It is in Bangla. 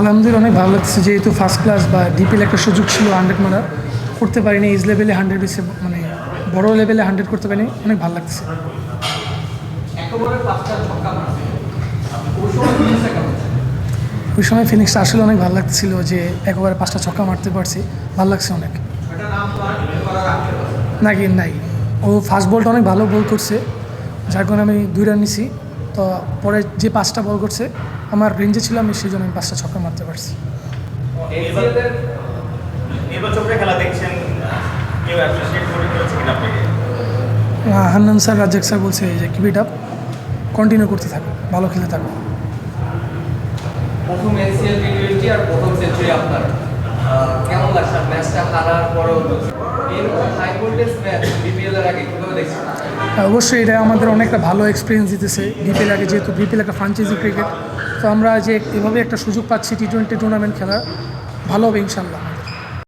আলহামদুলিল্লাহ, অনেক ভালো লাগছে যেহেতু ফার্স্ট ক্লাস বা ডিপিএল একটা সুযোগ ছিল হান্ড্রেড মারা করতে পারিনি এজ লেভেলে হান্ড্রেড বেশি মানে বড় লেভেলে হান্ড্রেড করতে পারিনি, অনেক ভালো লাগছে ওই সময় ফিনিক্সটা আসলে অনেক ভালো লাগছিল যে একবারে পাঁচটা ছক্কা মারতে পারছি, ভালো লাগছে অনেক। নাকি নাই। ও ফার্স্ট বলটা অনেক ভালো বল করছে, যার কারণে আমি দুই রান নিছি। তো পরে যে পাঁচটা বল করছে আমার রেঞ্জে ছিল আমি সেই জন্য আমি পাঁচটা ছক্কা মারতে পারছি। হান্নান স্যার রাজ্জাক স্যার বলছে যে কিপ ইট আপ কন্টিনিউ করতে থাকো ভালো খেলতে থাকো। প্রথম এনসিএল টি টোয়েন্টি আর প্রথম সেঞ্চুরি আপনার কেমন লাগছে? ম্যাচটা হারার পরেও এরকম হাই ভোল্টেজ ম্যাচ বিপিএল এর আগে কীভাবে দেখছেন? অবশ্যই এটা আমাদের অনেকটা ভালো এক্সপিরিয়েন্স দিতেছে বিপিএল আগে, যেহেতু বিপিএল একটা ফ্রাঞ্চাইজি ক্রিকেট তো আমরা যে এভাবে একটা সুযোগ পাচ্ছি টি টোয়েন্টি টুর্নামেন্ট খেলার, ভালো হবে ইনশাল্লাহ।